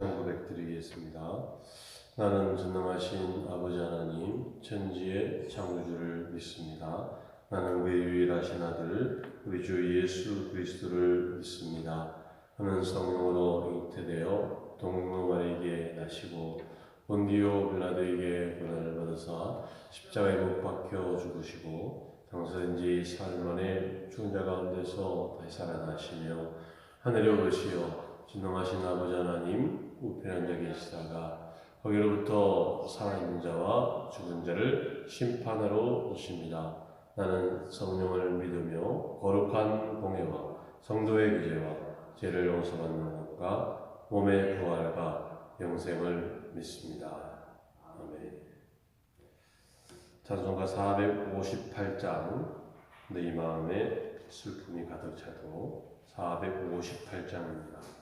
고백드리겠습니다. 나는 전능하신 아버지 하나님, 천지의 창조주를 믿습니다. 나는 그 유일하신 아들, 우리 주 예수 그리스도를 믿습니다. 그는 성령으로 잉태되어 동무마리에게 나시고 본디오 빌라도에게 고난을 받으사 십자가에 못 박혀 죽으시고 당사된 지 사흘 만에 죽은 자 가운데서 다시 살아나시며 하늘에 오르시어 진능하신 아버지 하나님 우편한 자 계시다가 거기로부터 살아있는 자와 죽은 자를 심판하러 오십니다. 나는 성령을 믿으며 거룩한 공예와 성도의 규제와 죄를 용서받는 것과 몸의 부활과 영생을 믿습니다. 아멘. 찬송가 458장 내 마음에 슬픔이 가득 차도 458장입니다.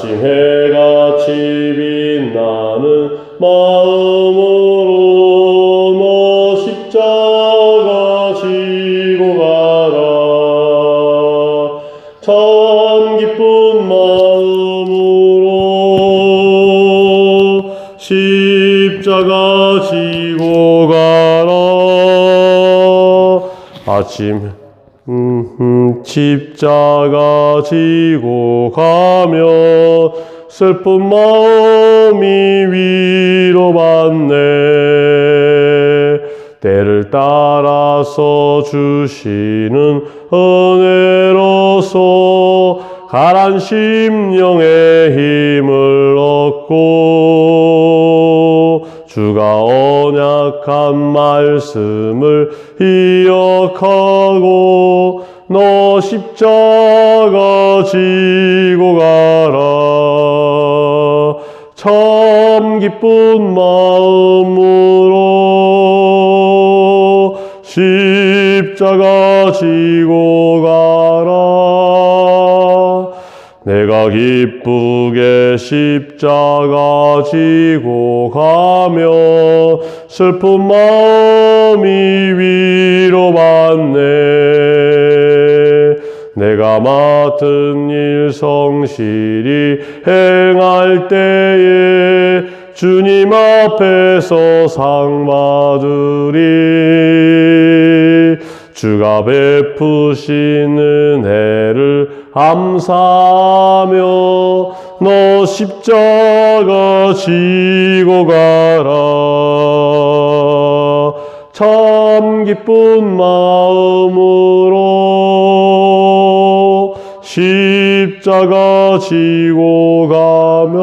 아침 해같이 빛나는 마음으로 너 십자가 지고 가라. 참 기쁜 마음으로 십자가 지고 가라. 아침 음, 음, 십자가 지고 가 면 슬픈 마음이 위로받네. 때를 따라서 주시는 은혜로서 가란 심령의 힘을 얻고 주가 언약한 말씀을 기억하고 너 십자가 지고 가라 참 기쁜 마음으로 십자가 지고 가라. 내가 기쁘게 십자가 지고 가면 슬픈 마음이 위로받네 내가 맡은 일 성실히 행할 때에 주님 앞에서 상 받으리. 주가 베푸신 은혜를 감사하며 너 십자가 지고 가라. 참 기쁜 마음으로 십자가 지고 가면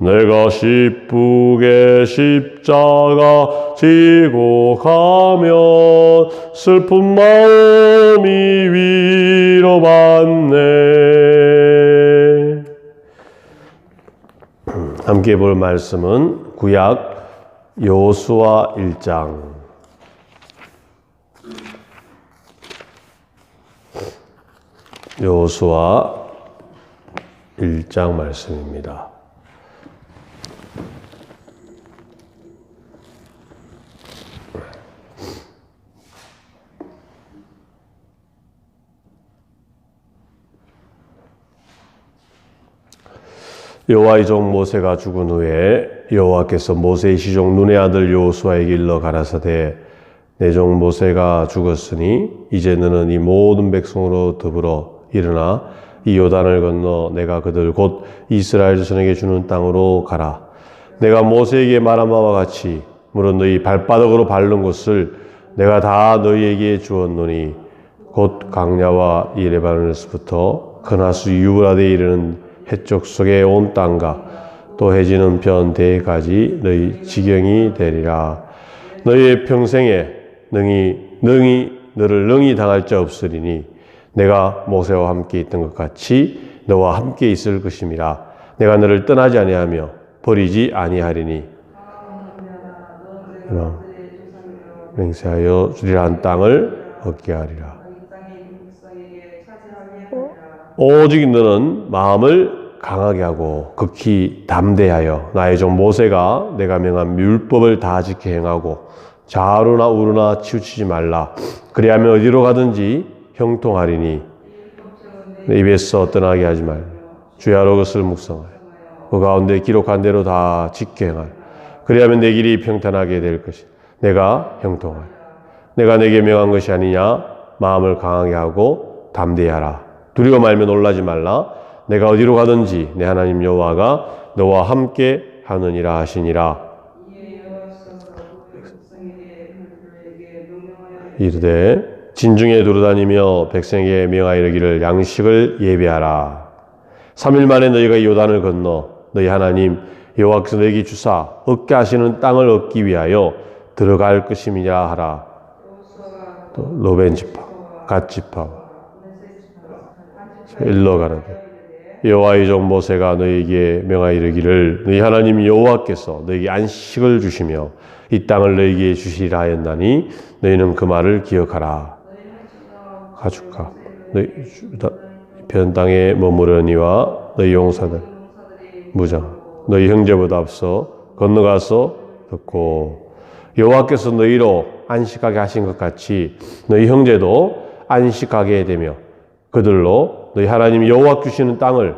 내가 기쁘게 십자가 지고 가면 슬픈 마음이 위로받네. 함께 볼 말씀은 구약 요수아 1장 요수아 1장 말씀입니다. 여호와의 종 모세가 죽은 후에 여호와께서 모세의 시종 눈의 아들 여호수아에게 일러 가라사대 내 종 모세가 죽었으니 이제 너는 이 모든 백성으로 더불어 일어나 이 요단을 건너 내가 그들 곧 이스라엘 자손에게 주는 땅으로 가라 내가 모세에게 말한 바와 같이 물은 너희 발바닥으로 밟는 곳을 내가 다 너희에게 주었노니 곧 강야와 이 레바논에서부터 그나수 유브라데에 이르는 해쪽 속의 온 땅과 또 해지는 변대까지 너희 지경이 되리라. 너희의 평생에 능히 능히 너를 능히 당할 자 없으리니 내가 모세와 함께 있던 것 같이 너와 함께 있을 것임이라. 내가 너를 떠나지 아니하며 버리지 아니하리니. 맹세하여 주리라 한 땅을 얻게 하리라. 오직 너는 마음을 강하게 하고 극히 담대하여 나의 종 모세가 내가 명한 율법을 다 지켜 행하고 좌우나 우르나 치우치지 말라. 그리하면 어디로 가든지 형통하리니 내 입에서 떠나게 하지 말라 주야로 것을 묵상하여 그 가운데 기록한 대로 다 지켜 행하라. 그리하면 내 길이 평탄하게 될 것이 내가 형통하라 내가 내게 명한 것이 아니냐? 마음을 강하게 하고 담대하라. 두려워 말며 놀라지 말라. 내가 어디로 가든지 내 하나님 여호와가 너와 함께 하느니라 하시니라. 이르되 진중에 두루다니며 백성에게 명하이르기를 양식을 예비하라. 3일 만에 너희가 요단을 건너 너희 하나님 여호와께서 너희에게 주사 얻게 하시는 땅을 얻기 위하여 들어갈 것임이라 하라. 또 로벤 지파 갓 지파. 일러 가라되 여호와의 종 모세가 너희에게 명하이르기를 너희 하나님 여호와께서 너희에게 안식을 주시며 이 땅을 너희에게 주시리라 하였나니 너희는 그 말을 기억하라 가축하 너희 땅에 머무르니와 너희 용사들 무장 너희 형제보다 앞서 건너가서 듣고 여호와께서 너희로 안식하게 하신 것 같이 너희 형제도 안식하게 되며 그들로 너희 하나님 여호와 주시는 땅을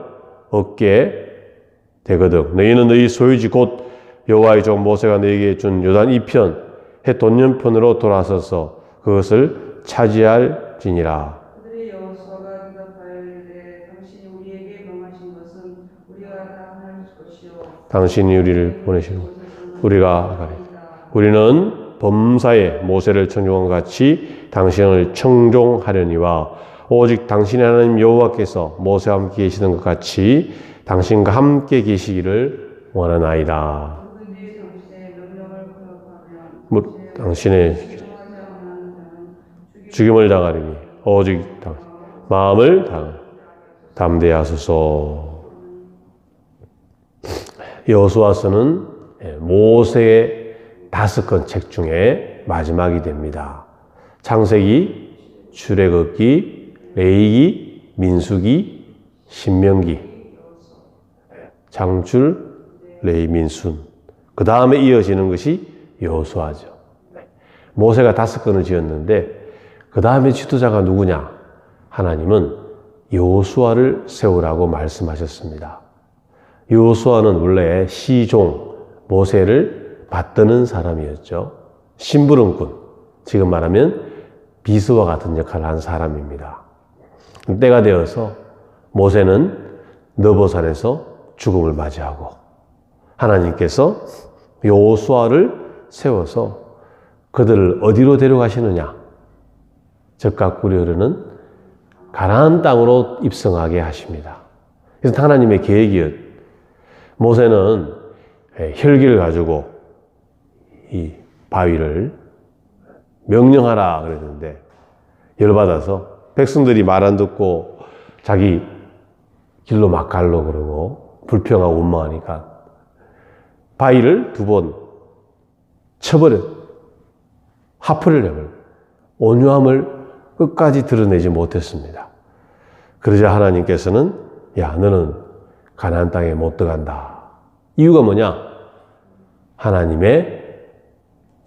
얻게 되거든. 너희는 너희 소유지 곧 여호와의 종 모세가 너희에게 준 요단 이편 해 돈년편으로 돌아서서 그것을 차지할 지니라. 그들의 여호수아가 대답하여 당신이 우리에게 명하신 것은 우리가 다 할 것이요 당신이 우리를 보내시는 것. 우리가 가리. 우리는 범사에 모세를 청종한 같이 당신을 청종하려니와 오직 당신의 하나님 여호와께서 모세와 함께 계시는 것 같이 당신과 함께 계시기를 원하나이다. 누구든지 당신의 죽임을 당하리니 오직 당, 마음을 당, 담대하소서. 여호수아서는 예, 모세의 다섯 건책 중에 마지막이 됩니다. 창세기, 출애굽기, 레이기, 민수기, 신명기, 예, 장출, 레이, 민순. 그 다음에 이어지는 것이 여호수아죠. 네. 모세가 다섯 건을 지었는데 그 다음에 지도자가 누구냐? 하나님은 여호수아를 세우라고 말씀하셨습니다. 여호수아는 원래 시종 모세를 받드는 사람이었죠. 심부름꾼, 지금 말하면 비서와 같은 역할을 한 사람입니다. 때가 되어서 모세는 너보산에서 죽음을 맞이하고 하나님께서 여호수아를 세워서 그들을 어디로 데려가시느냐? 적각 흐르는 가나안 땅으로 입성하게 하십니다. 그래서 하나님의 계획이었. 모세는 혈기를 가지고 이 바위를 명령하라 그랬는데 열받아서 백성들이 말 안 듣고 자기 길로 막 갈로 그러고 불평하고 원망하니까 바위를 두 번 쳐버려 하프를 내버려 온유함을 끝까지 드러내지 못했습니다. 그러자 하나님께서는 야 너는 가나안 땅에 못 들어간다. 이유가 뭐냐? 하나님의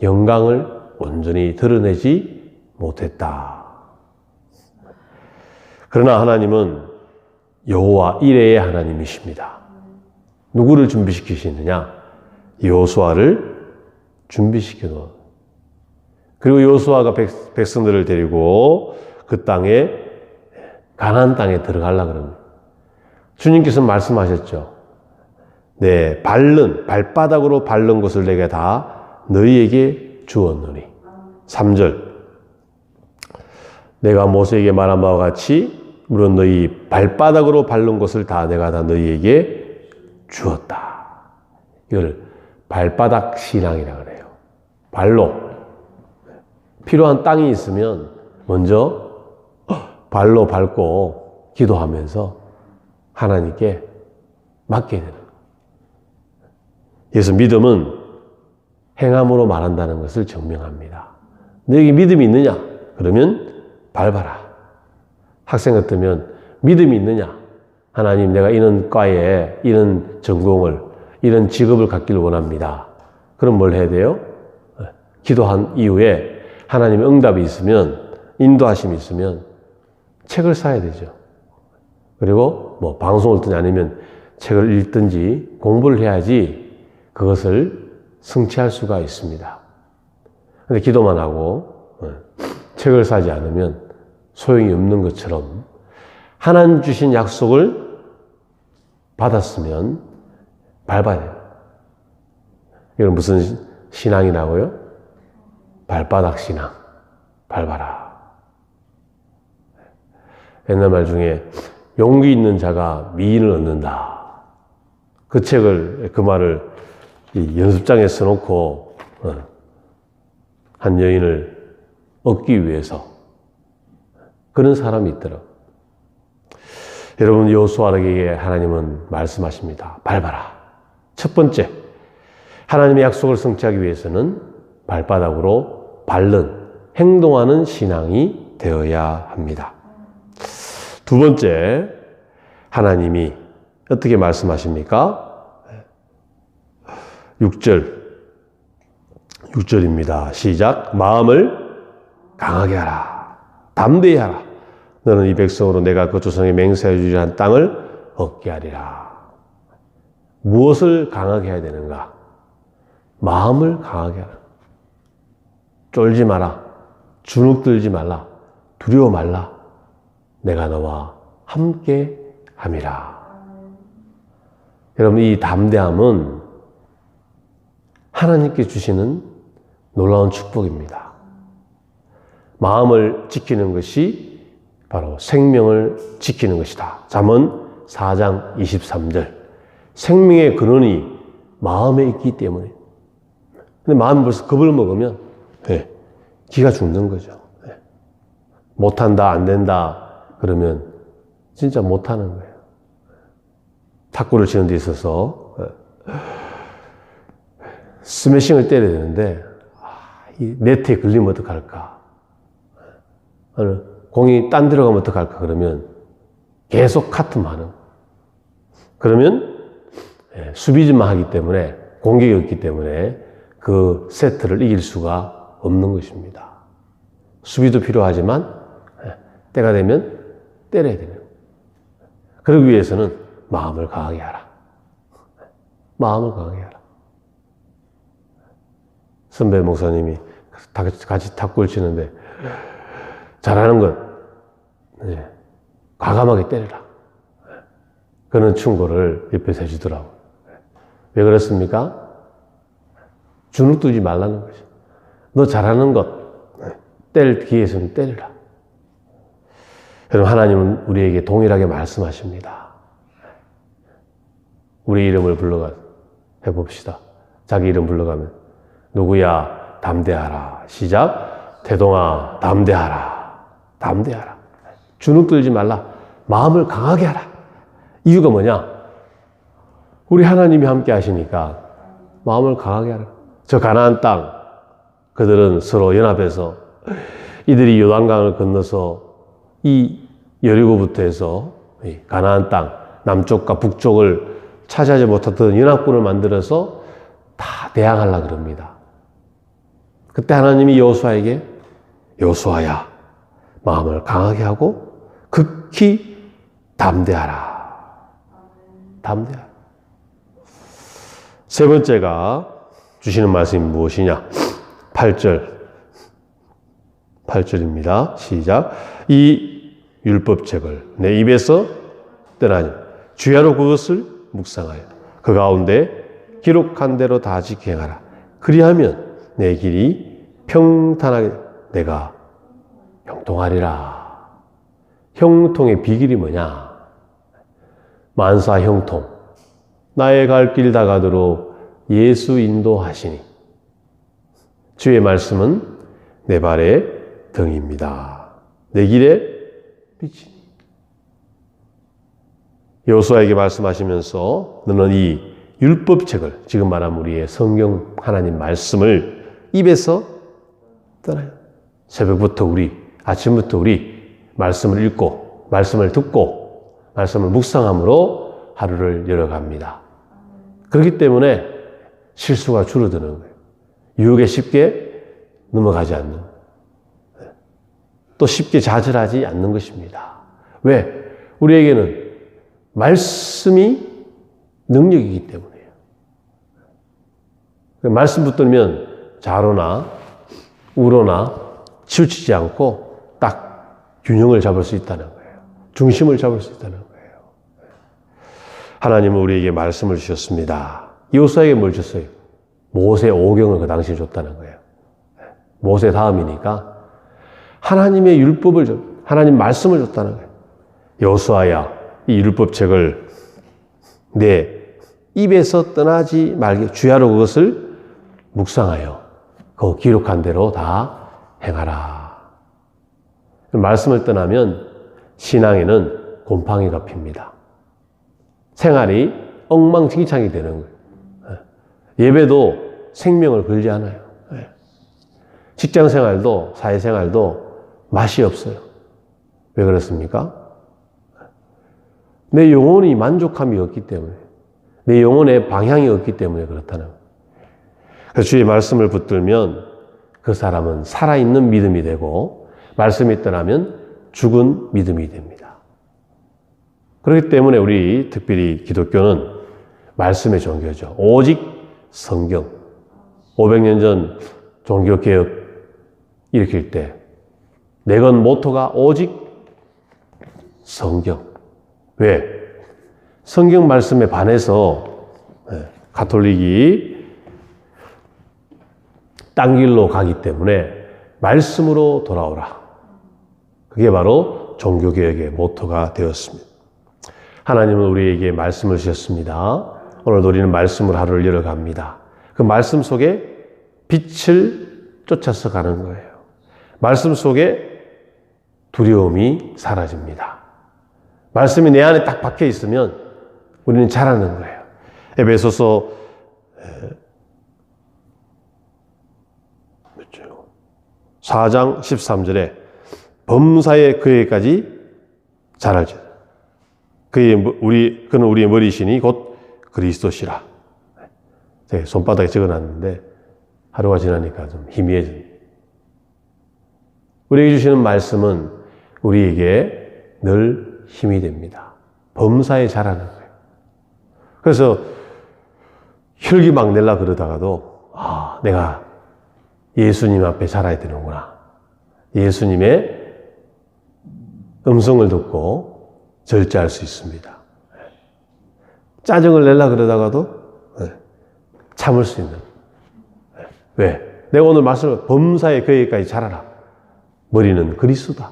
영광을 온전히 드러내지 못했다. 그러나 하나님은 여호와 이레의 하나님이십니다. 누구를 준비시키시느냐? 여호수아를 준비시켜. 그리고 여호수아가 백, 백성들을 데리고 그 땅에 가나안 땅에 들어가려 그럽니다. 주님께서 말씀하셨죠. 네, 밟는 발바닥으로 밟는 것을 내가 다 너희에게 주었노니. 3절. 내가 모세에게 말한 바와 같이 물론 너희 발바닥으로 밟는 것을 다 내가 다 너희에게 주었다. 이걸 발바닥 신앙이라 그래요. 발로 필요한 땅이 있으면 먼저 발로 밟고 기도하면서 하나님께 맡게 되는 거예요. 그래서 믿음은 행함으로 말한다는 것을 증명합니다. 너에게 믿음이 있느냐? 그러면 밟아라. 학생 같으면 믿음이 있느냐? 하나님 내가 이런 과에 이런 전공을 이런 직업을 갖기를 원합니다. 그럼 뭘 해야 돼요? 기도한 이후에 하나님의 응답이 있으면 인도하심이 있으면 책을 사야 되죠. 그리고 뭐 방송을 듣지 아니면 책을 읽든지 공부를 해야지 그것을 성취할 수가 있습니다. 근데 기도만 하고 어, 책을 사지 않으면 소용이 없는 것처럼 하나님 주신 약속을 받았으면 밟아야 돼요. 이건 무슨 신앙이라고요? 발바닥 신앙. 밟아라. 옛날 말 중에 용기 있는 자가 미인을 얻는다. 그 책을, 그 말을 이 연습장에 써놓고, 어, 한 여인을 얻기 위해서 그런 사람이 있더라. 여러분, 여호수아에게 하나님은 말씀하십니다. 밟아라. 첫 번째, 하나님의 약속을 성취하기 위해서는 발바닥으로 밟는, 행동하는 신앙이 되어야 합니다. 두 번째, 하나님이 어떻게 말씀하십니까? 6절. 6절입니다. 시작. 마음을 강하게 하라. 담대히 하라. 너는 이 백성으로 내가 그 조상에 맹세해 주리 한 땅을 얻게 하리라. 무엇을 강하게 해야 되는가? 마음을 강하게 하라. 쫄지 마라. 주눅 들지 말라. 두려워 말라. 내가 너와 함께 함이라. 여러분, 이 담대함은 하나님께 주시는 놀라운 축복입니다. 마음을 지키는 것이 바로 생명을 지키는 것이다. 잠언 4장 23절. 생명의 근원이 마음에 있기 때문에. 근데 마음이 벌써 겁을 먹으면, 네, 기가 죽는 거죠. 네. 못한다, 안 된다, 그러면 진짜 못하는 거예요. 탁구를 치는 데 있어서, 네. 스매싱을 때려야 되는데, 아, 이 네트에 걸리면 어떡할까? 어느 공이 딴 데로 가면 어떡할까? 그러면 계속 카트만 하 그러면 예, 수비지만 하기 때문에 공격이 없기 때문에 그 세트를 이길 수가 없는 것입니다. 수비도 필요하지만 예, 때가 되면 때려야 되는. 그러기 위해서는 마음을 강하게 하라. 마음을 강하게 하라. 선배 목사님이 다 같이 탁구를 치는데 잘하는 것 예, 과감하게 때려라. 그런 충고를 옆에서 해주더라고. 왜 그렇습니까? 주눅 두지 말라는 거죠. 너 잘하는 것, 때릴 기회에서는 때리라. 여러분, 하나님은 우리에게 동일하게 말씀하십니다. 우리 이름을 불러가, 해봅시다. 자기 이름 불러가면, 누구야, 담대하라. 시작. 태동아, 담대하라. 담대하라. 주눅 들지 말라. 마음을 강하게 하라. 이유가 뭐냐? 우리 하나님이 함께 하시니까 마음을 강하게 하라. 저 가나안 땅 그들은 서로 연합해서 이들이 요단강을 건너서 이 여리고부터 해서 이 가나안 땅 남쪽과 북쪽을 차지하지 못했던 연합군을 만들어서 다 대항하려 그럽니다. 그때 하나님이 여호수아에게 여호수아야 마음을 강하게 하고 극히 담대하라. 담대하라. 세 번째가 주시는 말씀이 무엇이냐? 8절. 8절입니다. 시작. 이 율법 책을 내 입에서 떠나니 주야로 그것을 묵상하여 그 가운데 기록한 대로 다 지켜 행하라. 그리하면 내 길이 평탄하게 내가 형통하리라. 형통의 비결이 뭐냐? 만사 형통. 나의 갈 길 다 가도록 예수 인도하시니. 주의 말씀은 내 발의 등입니다. 내 길에 빛이니. 여호수아에게 말씀하시면서 너는 이 율법책을 지금 말한 우리의 성경 하나님 말씀을 입에서 떠나요. 새벽부터 우리 아침부터 우리 말씀을 읽고 말씀을 듣고 말씀을 묵상함으로 하루를 열어갑니다. 그렇기 때문에 실수가 줄어드는 거예요. 유혹에 쉽게 넘어가지 않는 또 쉽게 좌절하지 않는 것입니다. 왜? 우리에게는 말씀이 능력이기 때문이에요. 그 말씀 붙들면 좌로나 우로나 치우치지 않고 딱 균형을 잡을 수 있다는 거예요. 중심을 잡을 수 있다는 거예요. 하나님은 우리에게 말씀을 주셨습니다. 이호사에게 뭘 줬어요? 모세 오경을 그 당시에 줬다는 거예요. 모세 다음이니까 하나님의 율법을 줬, 하나님 말씀을 줬다는 거예요. 여호수아야 이 율법책을 내 입에서 떠나지 말게 주야로 그것을 묵상하여 그 기록한 대로 다 행하라. 말씀을 떠나면 신앙에는 곰팡이가 핍니다. 생활이 엉망진창이 되는 거예요. 예배도 생명을 걸지 않아요. 직장 생활도 사회 생활도 맛이 없어요. 왜 그렇습니까? 내 영혼이 만족함이 없기 때문에, 내 영혼의 방향이 없기 때문에 그렇다는. 그래서 주의 말씀을 붙들면 그 사람은 살아있는 믿음이 되고, 말씀이 떠나면 죽은 믿음이 됩니다. 그렇기 때문에 우리 특별히 기독교는 말씀의 종교죠. 오직 성경. 500년 전 종교개혁 일으킬 때, 내건 모토가 오직 성경. 왜? 성경 말씀에 반해서 예, 가톨릭이 딴 길로 가기 때문에 말씀으로 돌아오라. 그게 바로 종교개혁의 모토가 되었습니다. 하나님은 우리에게 말씀을 주셨습니다. 오늘도 우리는 말씀으로 하루를 열어갑니다. 그 말씀 속에 빛을 쫓아서 가는 거예요. 말씀 속에 두려움이 사라집니다. 말씀이 내 안에 딱 박혀 있으면 우리는 잘하는 거예요. 에베소서 4장 13절에 범사의 그에까지 잘할지. 그의 우리 그는 우리의 머리시니 곧 그리스도시라. 제 손바닥에 적어놨는데 하루가 지나니까 좀 희미해진. 우리에게 주시는 말씀은 우리에게 늘 힘이 됩니다. 범사에 잘하는 거예요. 그래서 혈기 막 낼라 그러다가도 아, 내가 예수님 앞에 살아야 되는구나. 예수님의 음성을 듣고 절제할 수 있습니다. 짜증을 낼라 그러다가도 참을 수 있는. 왜? 내가 오늘 말씀을 범사의 그에까지 잘하라. 머리는 그리스도다.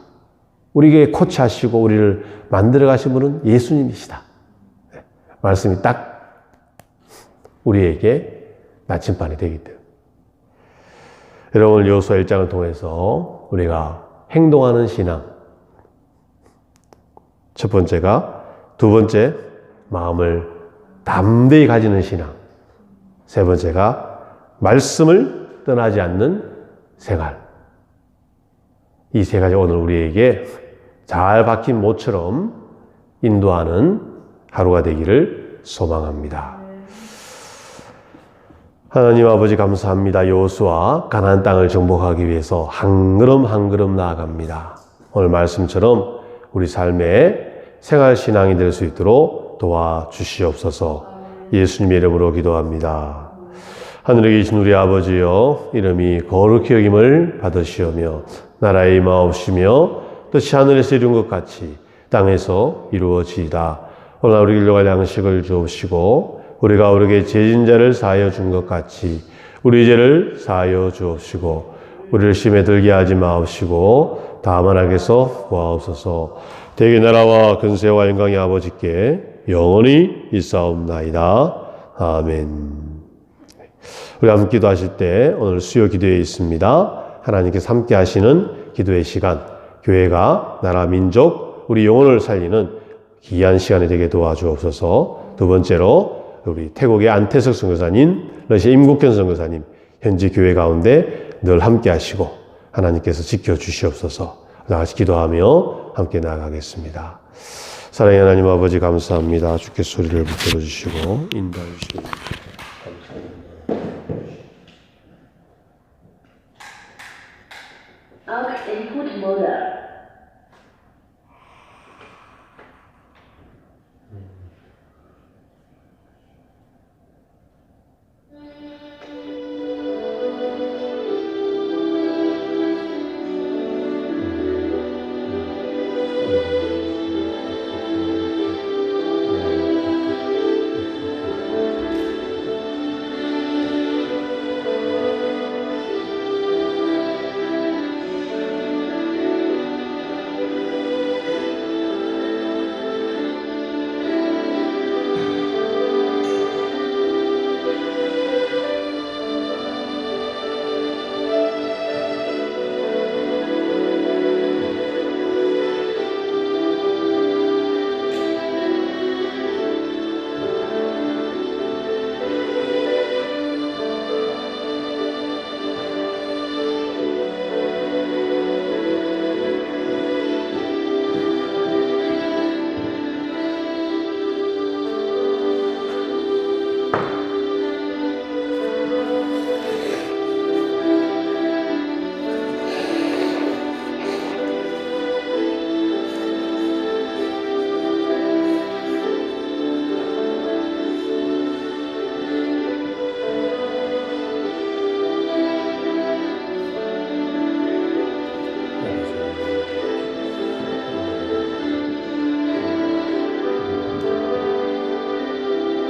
우리에게 코치하시고 우리를 만들어 가신 분은 예수님이시다. 말씀이 딱 우리에게 나침반이 되기 때문에. 여러분 여호수아 1장을 통해서 우리가 행동하는 신앙 첫 번째가 두 번째 마음을 담대히 가지는 신앙 세 번째가 말씀을 떠나지 않는 생활 이 세 가지 오늘 우리에게 잘 박힌 모처럼 인도하는 하루가 되기를 소망합니다. 하나님 아버지 감사합니다. 여호수아 가나안 땅을 정복하기 위해서 한 걸음 한 걸음 나아갑니다. 오늘 말씀처럼 우리 삶의 생활 신앙이 될 수 있도록 도와주시옵소서. 예수님의 이름으로 기도합니다. 하늘에 계신 우리 아버지여 이름이 거룩히 여김을 받으시오며 나라의 임하옵시며 뜻이 하늘에서 이룬 것 같이 땅에서 이루어지이다. 오늘 우리 길로 갈 양식을 주옵시고 우리가 우리에게 죄진 자를 사하여 준 것 같이 우리 죄를 사하여 주옵시고 우리를 심에 들게 하지 마옵시고 다만 하게서 구하옵소서 대개 나라와 근세와 영광의 아버지께 영원히 있사옵나이다. 아멘 우리 함께 기도하실 때 오늘 수요 기도에 있습니다. 하나님께서 함께 하시는 기도의 시간 교회가 나라 민족 우리 영혼을 살리는 귀한 시간이 되게 도와주옵소서. 두 번째로 우리 태국의 안태석 선교사님, 러시아 임국현 선교사님 현지 교회 가운데 늘 함께 하시고 하나님께서 지켜 주시옵소서. 다 같이 기도하며 함께 나아가겠습니다. 사랑의 하나님 아버지 감사합니다. 주께 소리를 붙들어 주시고 인도해 주시고